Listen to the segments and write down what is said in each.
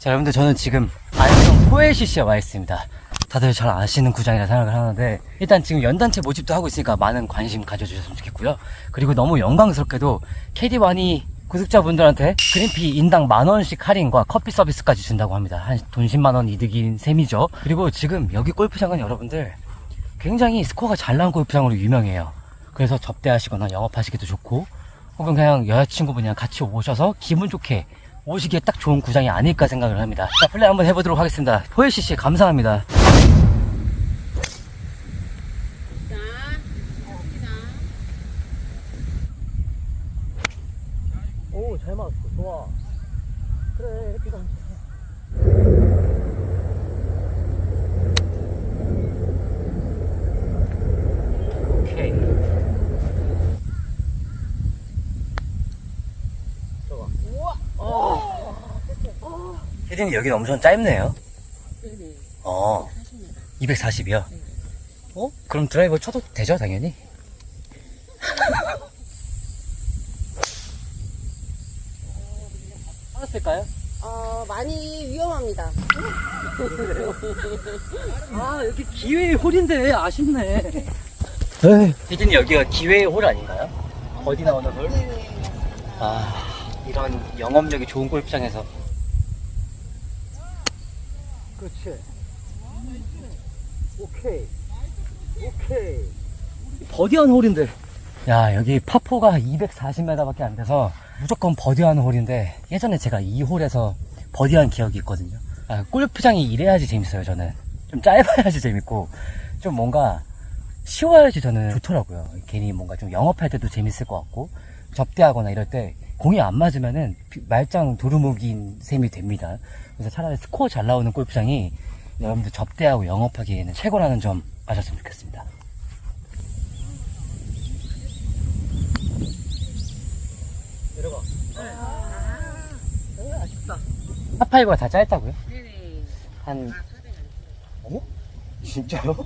자, 여러분들 저는 지금 안성 포에시시에 와 있습니다. 다들 잘 아시는 구장이라 생각을 하는데 일단 지금 연단체 모집도 하고 있으니까 많은 관심 가져주셨으면 좋겠고요. 그리고 너무 영광스럽게도 KD1이 구독자분들한테 그린피 인당 만 원씩 할인과 커피 서비스까지 준다고 합니다. 한 돈 10만 원 이득인 셈이죠. 그리고 지금 여기 골프장은 여러분들 굉장히 스코어가 잘 나온 골프장으로 유명해요. 그래서 접대하시거나 영업하시기도 좋고 혹은 그냥 여자친구분이랑 같이 오셔서 기분 좋게 오시기에 딱 좋은 구장이 아닐까 생각을 합니다. 자, 플레이 한번 해보도록 하겠습니다. 포엘씨 씨 감사합니다. 오, 잘 맞았어. 좋아. 그래, 이렇게 가. 오케이. 좋아. 우와. 어. 혜진이 여기는 엄청 짧네요. 네네. 어, 40m. 240이요? 어? 그럼 드라이버 쳐도 되죠, 당연히? 알았을까요? 어, 많이 위험합니다. 아, 여기 기회의 홀인데, 아쉽네. 혜진이 여기가 기회의 홀 아닌가요? 어디 나오는 홀? 네네. 아, 이런 영업력이 좋은 골프장에서. 그렇지. 오케이. 오케이. 버디하는 홀인데. 야, 여기 파포가 240m밖에 안 돼서 무조건 버디하는 홀인데 예전에 제가 이 홀에서 버디한 기억이 있거든요. 아, 골프장이 이래야지 재밌어요, 저는. 좀 짧아야지 재밌고, 좀 뭔가 쉬워야지 저는 좋더라고요. 괜히 뭔가 좀 영업할 때도 재밌을 것 같고, 접대하거나 이럴 때 공이 안 맞으면은 비- 말짱 도루묵인 셈이 됩니다. 그래서 차라리 스코어 잘 나오는 골프장이 여러분들 접대하고 영업하기에는 최고라는 점 아셨으면 좋겠습니다. 내려가. 네. 아쉽다. 파파이브가 다 짧다고요? 네네. 한, 아, 400 안. 어머? 진짜요?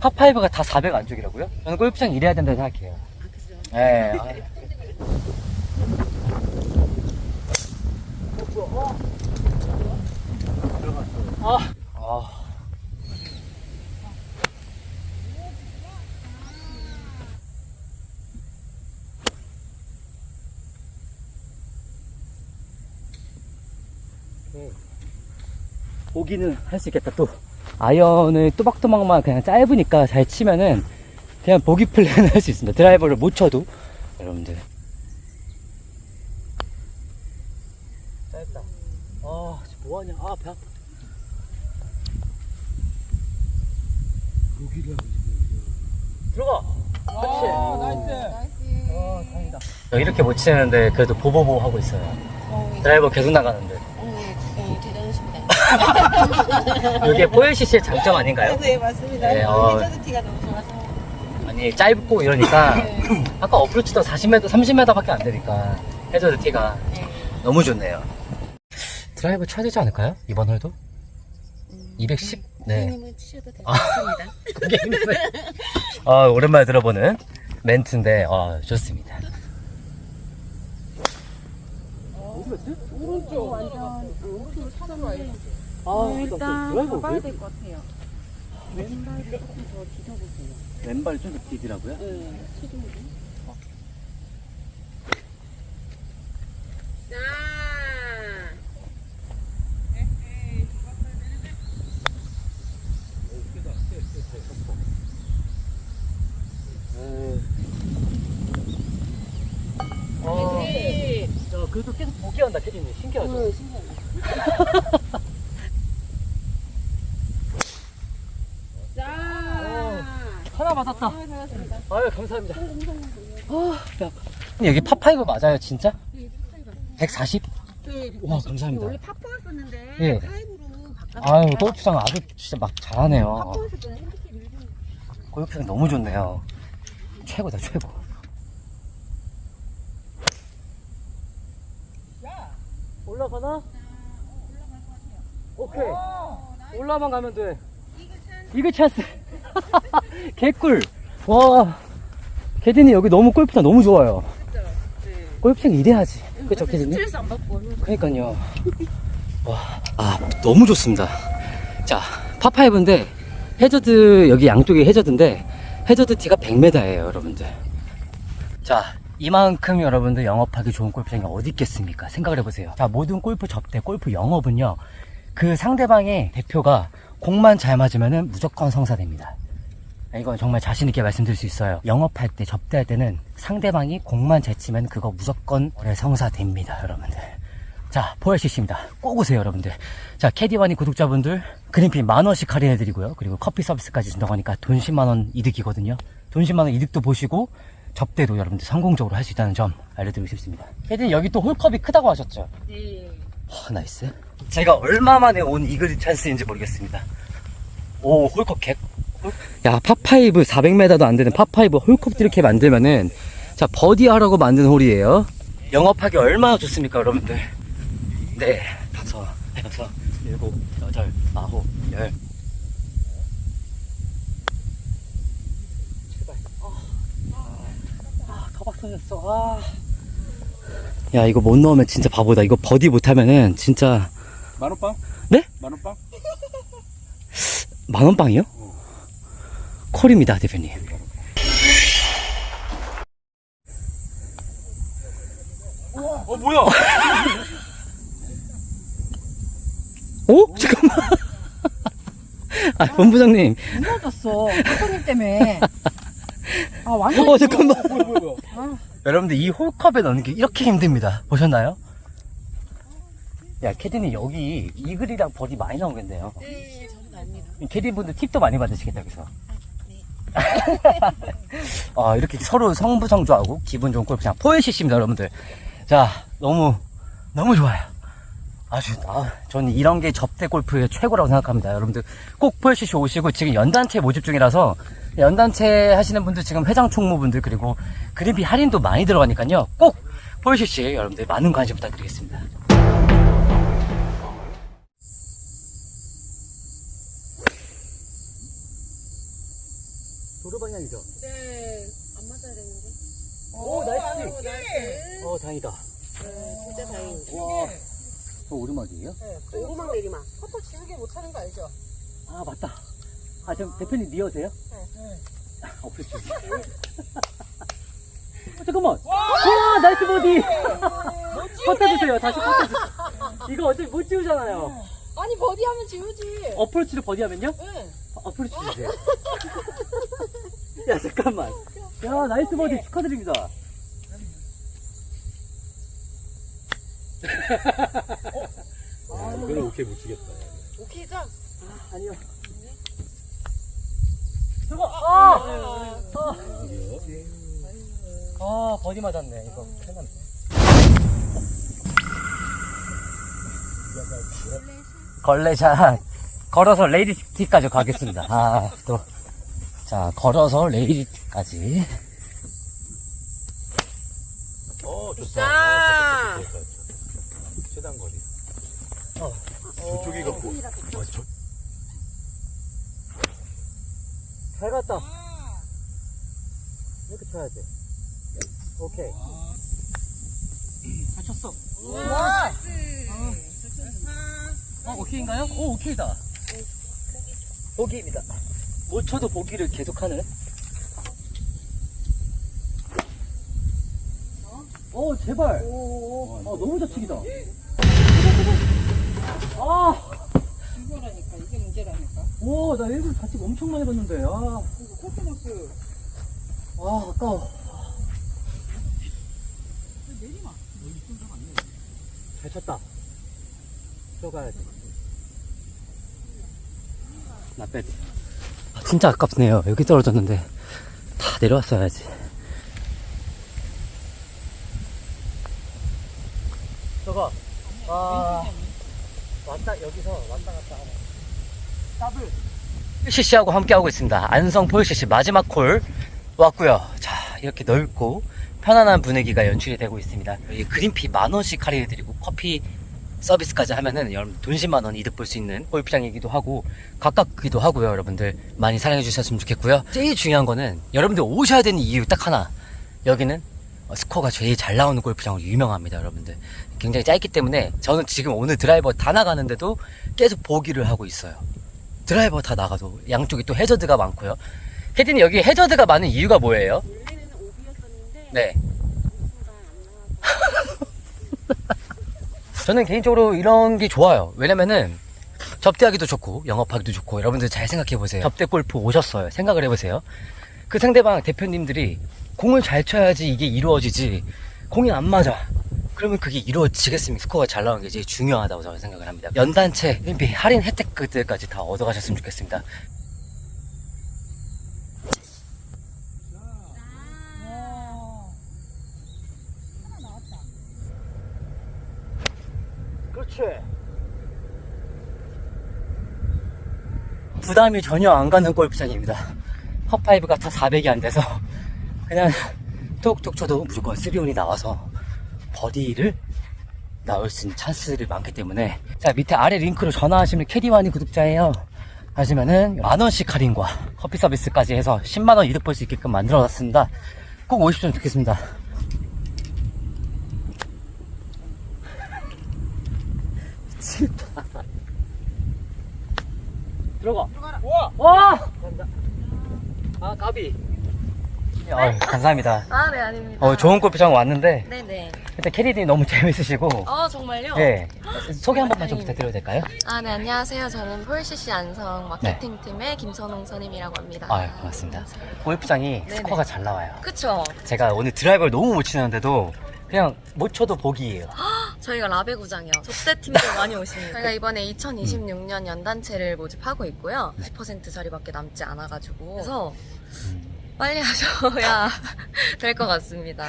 파파이브가 다 400 안쪽이라고요? 저는 골프장 이래야 된다고 생각해요. 아, 그죠? 네. 보기는 할 수 있겠다. 또 아이언을 또박또박만 그냥 짧으니까 잘 치면은 그냥 보기 플레이는 할수 있습니다. 드라이버를 못 쳐도. 여러분들 짧다 아 지금 뭐하냐 아 배 아파 들어가 그렇지 나이스. 아 다행이다 이렇게 못 치는데 그래도 보보보 하고 있어요 어, 드라이버 계속 나가는데 네, 네, 대단하십니다. 이게 포엘CC의 장점 아닌가요? 네, 맞습니다. 네, 어. 해저드 티가 너무 좋아서. 아니 짧고 이러니까 네. 아까 어프로치도 40m, 30m밖에 안 되니까 해저드 티가 네. 너무 좋네요. 드라이브 쳐야 되지 않을까요? 이번 홀도? 210? 네. 님은 치셔도 될 것 같습니다. 그게 힘드네. 아, 오랜만에 들어보는 멘트인데, 아, 좋습니다. 오른쪽 완전 오른쪽으로. 아, 일단 가봐야 될 것 같아요. 왼발을 조금 더 뒤져보세요. 왼발 좀더 디디라고요? 네, 체중으로. 자. 어, 네. 야, 그래도 캐디님. 신기하죠? 어, 신기하다. 자. 하나 맞았다. 아, 잘하셨습니다. 아유, 감사합니다. 아, 배 아파. 여기 파5 맞아요, 진짜? 네, 140? 네, 와, 감사합니다. 원래 파포였었는데 예. 파이브로 바꿨어요. 아유, 골프장 아주 진짜 막 잘하네요. 파포였을 때는 핸디캡 1등. 골프장 너무 좋네요. 최고다, 최고. 올라가나? 오케이. 올라만 가면 돼. 이글 찬스. 개꿀. 와. 캐디님 여기 너무 골프장 너무 좋아요. 네. 골프장 이래야지. 그쵸, 캐디님? 스트레스 안 받고 오면 그러니까요. 와. 너무 좋습니다. 자, 파파이브인데 해저드 여기 양쪽이 해저드인데 해저드 티가 100m예요, 여러분들. 자, 이만큼 여러분들 영업하기 좋은 골프장이 어디 있겠습니까? 생각을 해보세요. 자, 모든 골프 접대, 골프 영업은요, 그 상대방의 대표가 공만 잘 맞으면은 무조건 성사됩니다. 이건 정말 자신있게 말씀드릴 수 있어요. 영업할 때, 접대할 때는 상대방이 공만 잘 치면 그거 무조건 올해 성사됩니다, 여러분들. 자, 포엘CC입니다. 꼭 오세요, 여러분들. 자, 캐디와니 구독자분들, 그린피 만원씩 할인해드리고요. 그리고 커피 서비스까지 준다고 하니까 돈 10만원 이득이거든요. 돈 10만원 이득도 보시고, 접대도 여러분들 성공적으로 할 수 있다는 점 알려드리고 싶습니다. 캐디 여기 또 홀컵이 크다고 하셨죠? 네. 와, 나이스. 제가 얼마 만에 온 이글 찬스인지 모르겠습니다. 오, 홀컵 개. 야, 팝파이브 400m도 안 되는 팝파이브 홀컵 이렇게 만들면은, 자, 버디 하라고 만든 홀이에요. 영업하기 얼마나 좋습니까, 여러분들? 네, 다섯, 여섯, 일곱, 여덟, 아홉, 열. 제발. 아, 아, 더 박서졌어. 아. 야, 이거 못 넣으면 진짜 바보다. 이거 버디 못하면은 진짜 만원빵? 네? 만원빵? 만원빵이요? 콜입니다, 대표님. 어 뭐야? 어? 잠깐만. 아, 본부장님. 무너졌어. 사장님 때문에. 아, 완전. 어, 잠깐만. 아, 여러분들, 이 홀컵에 넣는 게 이렇게 힘듭니다. 보셨나요? 야, 캐디님, 여기 이글이랑 벌이 많이 나오겠네요. 네, 저는 압니다. 캐디분들 팁도 많이 받으시겠다, 그래서. 아, 이렇게 서로 성부성조하고 기분 좋은 골프장 포에시입니다 여러분들. 자, 너무, 너무 좋아요. 아주, 아, 저는 이런 게 접대 골프의 최고라고 생각합니다. 여러분들 꼭 포에시시 오시고 지금 연단체 모집 중이라서 연단체 하시는 분들 지금 회장 총무분들 그리고 그린피 할인도 많이 들어가니까요. 꼭 포에시시 여러분들 많은 관심 부탁드리겠습니다. 도로 방향이죠? 네, 안 맞아야 되는데. 오, 나이스. 나이스. 어, 다행이다. 네, 진짜 다행이다. 와, 저 오르막이에요? 네, 오르막 내리막. 포토 지우개 못 하는 거 알죠? 아, 맞다. 아, 저 대표님 니어세요? 네. 어, 그렇죠. 어, 잠깐만. 와, 나이스 보디. 컷해주세요. 다시 컷해주세요. 이거 어차피 못 지우잖아요. 아니, 버디 하면 지우지. 어프로치를 버디하면요? 네. 어프로치 주세요. 야, 잠깐만. 야, 나이스 버디 축하드립니다. 아 이거는 오케이 못 치겠다. 오케이죠? 아니요. 저거, 아! 아, 아 버디 맞았네. 이거 큰일 났네. 걸레샷. 걸어서 레이디티까지 가겠습니다. 아, 또. 자, 걸어서 레이디티까지. 어 자. 좋다. 좋다, 좋다. 최단 거리. 어. 저쪽이 갖고. 아, 저, 잘 갔다. 이렇게 쳐야 돼. 오케이. 잘 쳤어. 와! 어, 오케이인가요? 오, 오케이다. 보기입니다. 못 쳐도 보기를 계속하는. 어, 제발. 오, 아, 너무 좌측이다. 아, 이거라니까. 이게 문제라니까. 오, 나 일본 좌측 엄청 많이 봤는데. 아, 이거 코스모스. 아, 아까워. 잘 쳤다. 들어가야지. 나 빼. 아, 진짜 아깝네요. 여기 떨어졌는데. 다 내려왔어야지. 저거, 아, 왔다, 여기서 왔다 갔다 하네. 더블. CC하고 함께하고 있습니다. 안성 포유CC 마지막 콜 왔고요. 자, 이렇게 넓고 편안한 분위기가 연출이 되고 있습니다. 여기 그린피 만원씩 할인해드리고 커피 서비스까지 하면은 여러분 돈 10만 원 이득 볼 수 있는 골프장이기도 하고 가깝기도 하고요. 여러분들 많이 사랑해 주셨으면 좋겠고요. 제일 중요한 거는 여러분들 오셔야 되는 이유 딱 하나. 여기는 어, 스코어가 제일 잘 나오는 골프장으로 유명합니다, 여러분들. 굉장히 짧기 때문에 저는 지금 오늘 드라이버 다 나가는데도 계속 보기를 하고 있어요. 드라이버 다 나가도 양쪽이 또 해저드가 많고요. 헤디님 여기 해저드가 많은 이유가 뭐예요? 원래는 오비였었는데 네. 저는 개인적으로 이런 게 좋아요. 왜냐면은 접대하기도 좋고 영업하기도 좋고 여러분들 잘 생각해 보세요. 접대 골프 오셨어요. 생각을 해보세요. 그 상대방 대표님들이 공을 잘 쳐야지 이게 이루어지지 공이 안 맞아. 그러면 그게 이루어지겠습니까? 스코어가 잘 나오는 게 제일 중요하다고 저는 생각을 합니다. 연단체, 림피 할인 혜택들까지 다 얻어가셨으면 좋겠습니다. 그렇지. 부담이 전혀 안 가는 골프장입니다. 헛파이브가 다 400이 안 돼서 그냥 톡톡 쳐도 무조건 3온이 나와서 버디를 나올 수 있는 찬스들이 많기 때문에 자 밑에 아래 링크로 전화하시면 캐디와니 구독자예요. 하시면은 만원씩 할인과 커피 서비스까지 해서 10만원 이득 볼 수 있게끔 만들어 놨습니다. 꼭 오십시오. 좋겠습니다. 미치겠다 들어가 와! 와! 아 까비 어, 감사합니다 아, 네, 아닙니다. 어, 좋은 골프장 왔는데 네네. 일단 캐디님 너무 재밌으시고 어, 정말요? 네 소개 한 번만 좀 부탁드려도 될까요? 아, 네, 안녕하세요. 저는 폴CC 안성 마케팅팀의 김선홍 선임이라고 합니다. 아유 반갑습니다 골프장이 네네. 스코어가 잘 나와요 그쵸? 제가 오늘 드라이버를 너무 못 치는데도 그냥 못 쳐도 보기예요 저희가 라베 구장이요. 접대팀도 많이 오십니다. 저희가 이번에 2026년 연단체를 모집하고 있고요. 10% 자리밖에 남지 않아가지고. 그래서 음, 빨리 하셔야 될 것 같습니다.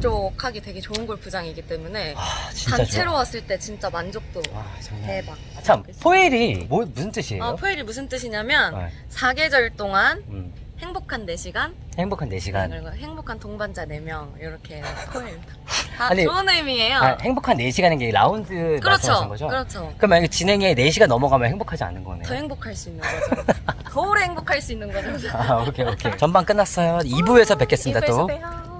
쪽하기 되게 좋은 골프장이기 때문에 아 진짜 단체로 좋아 왔을 때 진짜 만족도 와 장난 대박. 아, 참 포엘이 뭐, 무슨 뜻이에요? 아, 포일이 무슨 뜻이냐면 네. 사계절 동안 음, 행복한 4시간, 행복한 4시간 그리고 행복한 동반자 4명 이렇게 포일입니다. 다 아니, 좋은 의미예요. 아, 행복한 4시간인 게 라운드 말씀하신 그렇죠. 거죠? 그렇죠. 그럼 만약에 진행에 4시간 넘어가면 행복하지 않은 거네요 더 행복할 수 있는 거죠. 더 오래 행복할 수 있는 거죠. 아 오케이 오케이 전반 끝났어요 2부에서 뵙겠습니다 또 이부에서 봬요.